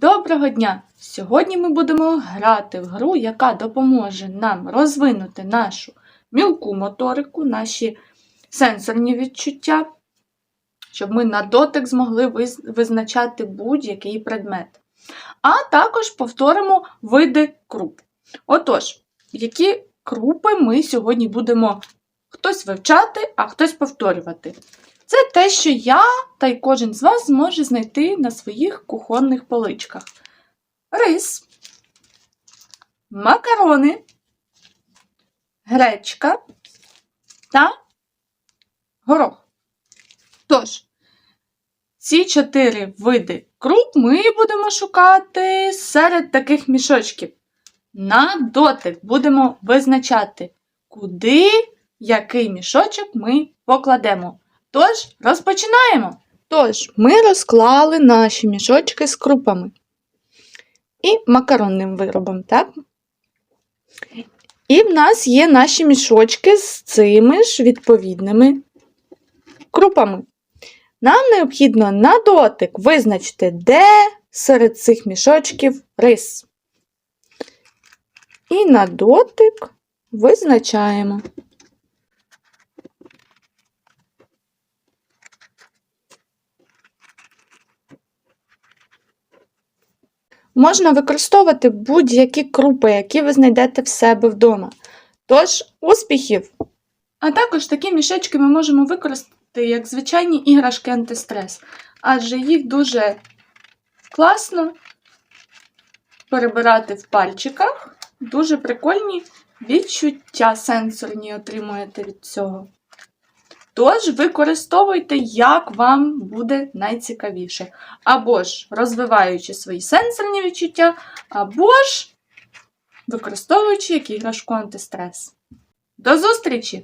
Доброго дня! Сьогодні ми будемо грати в гру, яка допоможе нам розвинути нашу мілку моторику, наші сенсорні відчуття, щоб ми на дотик змогли визначати будь-який предмет. А також повторимо види круп. Отож, які крупи ми сьогодні будемо хтось вивчати, а хтось повторювати. Це те, що я та й кожен з вас зможе знайти на своїх кухонних поличках. Рис, макарони, гречка та горох. Тож, ці чотири види круп ми будемо шукати серед таких мішочків. На дотик будемо визначати, куди який мішочок ми покладемо. Тож, розпочинаємо. Тож, ми розклали наші мішочки з крупами і макаронним виробом, так? І в нас є наші мішочки з цими ж відповідними крупами. Нам необхідно на дотик визначити, де серед цих мішочків рис. І на дотик визначаємо. Можна використовувати будь-які крупи, які ви знайдете в себе вдома. Тож, успіхів! А також такі мішечки ми можемо використати як звичайні іграшки антистрес, адже їх дуже класно перебирати в пальчиках. Дуже прикольні відчуття сенсорні отримуєте від цього. Тож використовуйте, як вам буде найцікавіше. Або ж розвиваючи свої сенсорні відчуття, або ж використовуючи як іграшку антистрес. До зустрічі!